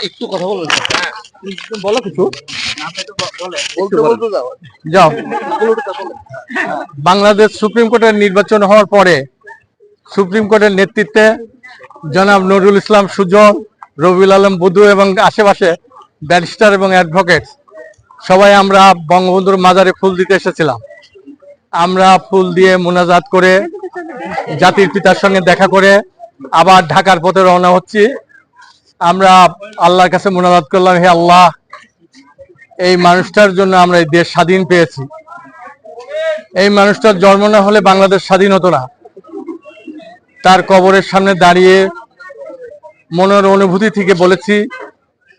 একটু কথা বলবেন বলো কিছু। যাও। বাংলাদেশ সুপ্রিম কোর্টের নির্বাচন হওয়ার পরে সুপ্রিম কোর্টের নেতৃত্বে জনাব নুরুল ইসলাম সুজন, রবিউল আলম বুধু এবং আশেপাশে ব্যারিস্টার এবং অ্যাডভোকেট। সবাই আমরা বঙ্গবন্ধুর মাজারে ফুল দিতে এসেছিলাম। আমরা ফুল দিয়ে মোনাজাত করে জাতির পিতার সঙ্গে দেখা করে আবার ঢাকার পথে রওনা হচ্ছি। আমরা আল্লাহর কাছে মোনাজাত করলাম, হে আল্লাহ, এই মানুষটার জন্য আমরা এই দেশ স্বাধীন পেয়েছি। এই মানুষটার জন্ম না হলে বাংলাদেশ স্বাধীন হতো না। তার কবরের সামনে দাঁড়িয়ে মনের অনুভূতি থেকে বলেছি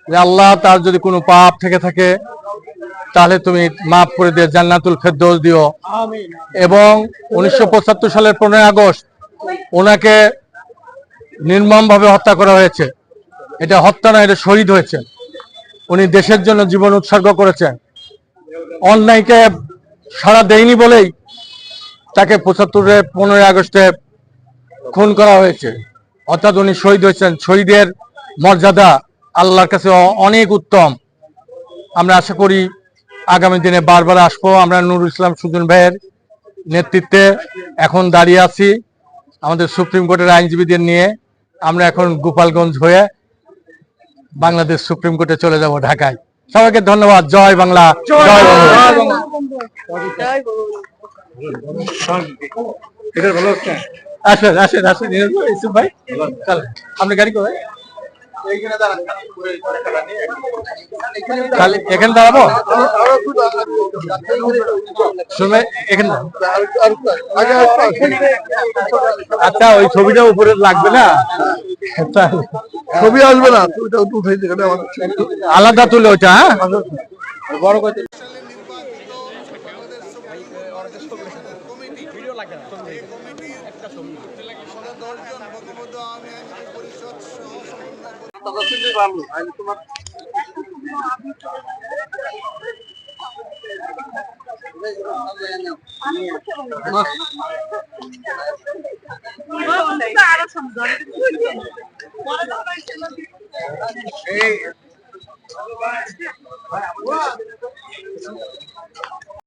যে আল্লাহ তার যদি কোনো পাপ থেকে থাকে, তাহলে তুমি মাফ করে দিয়ে জান্নাতুল ফেরদৌস দিও। এবং উনিশশো পঁচাত্তর সালের পনেরোই আগস্ট ওনাকে নির্মমভাবে হত্যা করা হয়েছে। এটা হত্যা না এটা শহীদ হয়েছে। উনি দেশের জন্য জীবন উৎসর্গ করেছেন। অন্যায়কে সাড়া দেয়নি বলেই তাকে পঁচাত্তরে পনেরোই আগস্টে খুন করা হয়েছে। অর্থাৎ উনি শহীদ হয়েছেন। শহীদের মর্যাদা আল্লাহর কাছে অনেক উত্তম। আমরা আশা করি আগামী দিনে বারবার আসব। আমরা নুরুল ইসলাম সুজন ভাইয়ের নেতৃত্বে এখন দাঁড়িয়ে আছি আমাদের সুপ্রিম কোর্টের আইনজীবীদের নিয়ে। আমরা এখন গোপালগঞ্জ হয়ে বাংলাদেশ সুপ্রিম কোর্টে চলে যাব ঢাকায়। সবাইকে ধন্যবাদ। জয় বাংলা। জয় বাংলা। আসেন আসেন আসেন ইউসুফ ভাই। চলেন আপনি গাড়ি কোথায়? এখানে দাঁড়াবো? এখানে। আচ্ছা ওই ছবিটা উপরে লাগবে না? ছবি আসবে না ছবিটা একটু বড় দিতে আমার আলাদা তুলে ওটা হ্যাঁ বড় করে আরও সুন্দর